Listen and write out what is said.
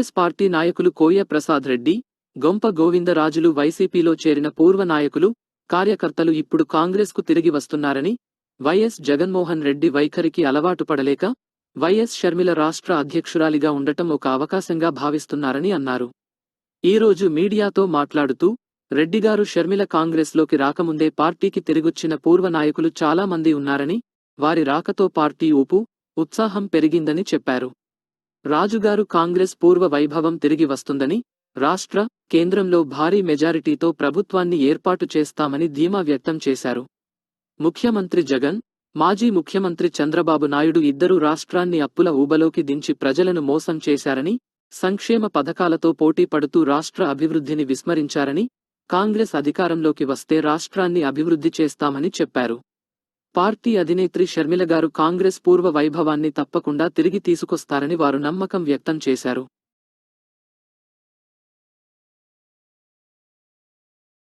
Congress party నాయకులు కోయ ప్రసాద్ రెడ్డి గొంప గోవిందరాజులు వైసీపీలో చేరిన పూర్వ నాయకులు కార్యకర్తలు ఇప్పుడు కాంగ్రెస్కు తిరిగి వస్తున్నారని వైఎస్ జగన్మోహన్ రెడ్డి వైఖరికి అలవాటు పడలేక వైఎస్ షర్మిల రాష్ట్ర అధ్యక్షురాలిగా ఉండటం ఒక అవకాశంగా భావిస్తున్నారని అన్నారు. ఈరోజు మీడియాతో మాట్లాడుతూ రెడ్డిగారు షర్మిల కాంగ్రెస్లోకి రాకముందే పార్టీకి తిరిగొచ్చిన పూర్వ నాయకులు చాలామంది ఉన్నారని వారి రాకతో పార్టీ ఊపు ఉత్సాహం పెరిగిందని చెప్పారు. రాజుగారు కాంగ్రెస్ పూర్వ వైభవం తిరిగి వస్తుందని రాష్ట్ర కేంద్రంలో భారీ మెజారిటీతో ప్రభుత్వాన్ని ఏర్పాటు చేస్తామని ధీమా వ్యక్తం చేశారు. ముఖ్యమంత్రి జగన్ మాజీ ముఖ్యమంత్రి చంద్రబాబు నాయుడు ఇద్దరూ రాష్ట్రాన్ని అప్పుల ఊబలోకి దించి ప్రజలను మోసం చేశారని సంక్షేమ పథకాలతో పోటీ పడుతూ రాష్ట్ర అభివృద్ధిని విస్మరించారని కాంగ్రెస్ అధికారంలోకి వస్తే రాష్ట్రాన్ని అభివృద్ధి చేస్తామని చెప్పారు. పార్టీ అధినేత్రి షర్మిల గారు కాంగ్రెస్ పూర్వ వైభవాన్ని తప్పకుండా తిరిగి తీసుకొస్తారని వారు నమ్మకం వ్యక్తం చేశారు.